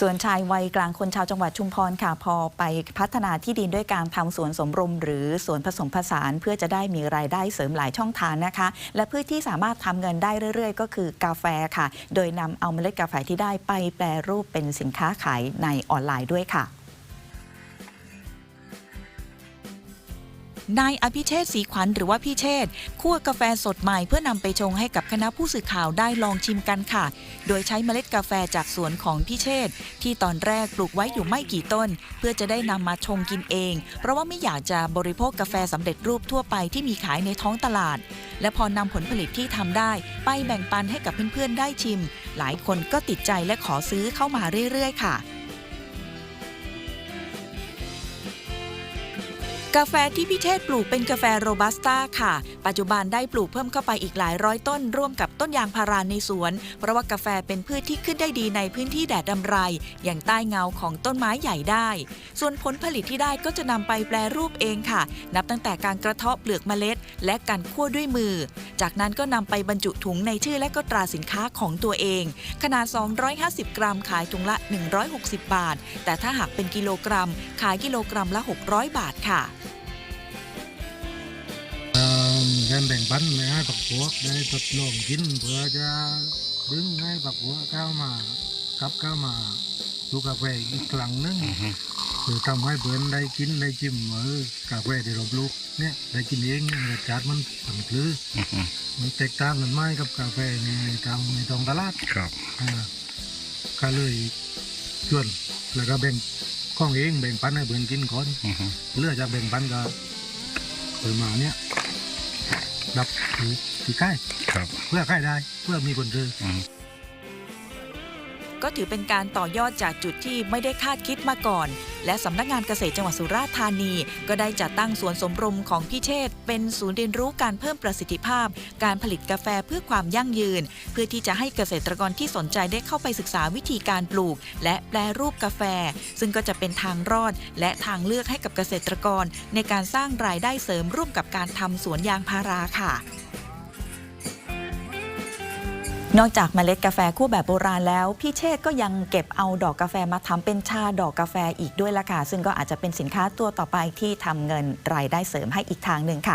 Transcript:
ส่วนชายวัยกลางคนชาวจังหวัดชุมพรค่ะพอไปพัฒนาที่ดินด้วยการทำสวนสมรม หรือสวนผสมผสาน เพื่อจะได้มีรายได้เสริมหลายช่องทางนะคะ และพืชที่สามารถทำเงินได้เรื่อย ๆ ก็คือกาแฟค่ะ โดยนำเอาเมล็ดกาแฟที่ได้ไปแปรรูปเป็นสินค้าขายในออนไลน์ด้วยค่ะ นายอภิเชษฐ์ศรีขวัญหรือว่าพี่เชษคั่วกาแฟสดใหม่เพื่อนำไปชงให้กับคณะผู้สื่อข่าวได้ลองชิมกันค่ะ โดยใช้เมล็ดกาแฟจากสวนของพี่เชษที่ตอนแรกปลูกไว้อยู่ไม่กี่ต้น เพื่อจะได้นำมาชงกินเอง เพราะว่าไม่อยากจะบริโภคกาแฟสำเร็จรูปทั่วไปที่มีขายในท้องตลาด และพอนำผลผลิตที่ทำได้ ไปแบ่งปันให้กับเพื่อนๆได้ชิม หลายคนก็ติดใจและขอซื้อเข้ามาเรื่อยๆ ค่ะ กาแฟที่พี่เทศปลูกเป็นกาแฟโรบัสต้าค่ะ ปัจจุบันได้ปลูกเพิ่มเข้าไปอีกหลายร้อยต้น ร่วมกับต้นยางพาราในสวน เพราะว่ากาแฟเป็นพืชที่ขึ้นได้ดีในพื้นที่แดดดำไร อย่างใต้เงาของต้นไม้ใหญ่ได้ ส่วนผลผลิตที่ได้ก็จะนำไปแปรรูปเองค่ะ นับตั้งแต่การกระเทาะเปลือกเมล็ด และการคั่วด้วยมือ จากนั้นก็นำไปบรรจุถุงในชื่อและก็ตราสินค้าของตัวเอง ขนาด 250 กรัม ขายถุงละ 160 บาท แต่ถ้าหากเป็นกิโลกรัม ขายกิโลกรัมละ 600 บาทค่ะ งินแบ่งปันให้ปักพวกได้ทดลองกินเพื่อจะดึงให้ปักพวกเข้ามากับเข้ามาดูกาแฟอีกครั้งหนึงคือทำให้เพื่อนได้กินได้ชิมเออกาแฟที่เราปลูกเนี่ยได้กินเองเนี่ยรสชาติมันผันพลือมันแตกต่างกันไหมกับกาแฟในทางในท้องตลาดครับ อ่าก็เลยชวนแล้วก็แบ่งข้องเองแบ่งปันให้เพื่อนกินก่อนอือฮึเลือกจากแบ่งปันก็เปิดมาเนี่ย รับถือที่ค่ายครับ เพื่อค่ายได้ เพื่อมีคนซื้ออืม ก็ถือเป็นการต่อยอดจากจุดที่ไม่ได้คาดคิดมาก่อน และสำนักงานเกษตรจังหวัดสุราษฎร์ธานี ก็ได้จัดตั้งสวนสมรมของพี่เชษฐ์เป็นศูนย์เรียนรู้การเพิ่มประสิทธิภาพ การผลิตกาแฟเพื่อความยั่งยืน เพื่อที่จะให้เกษตรกรที่สนใจได้เข้าไปศึกษาวิธีการปลูก และแปรรูปกาแฟ ซึ่งก็จะเป็นทางรอด และทางเลือกให้กับเกษตรกร ในการสร้างรายได้เสริมร่วมกับการทำสวนยางพาราค่ะ นอกจากเมล็ดกาแฟคั่วแบบโบราณแล้ว พี่เชษก็ยังเก็บเอาดอกกาแฟมาทำเป็นชาดอกกาแฟอีกด้วยละค่ะ ซึ่งก็อาจจะเป็นสินค้าตัวต่อไปที่ทำเงินรายได้เสริมให้อีกทางหนึ่งค่ะ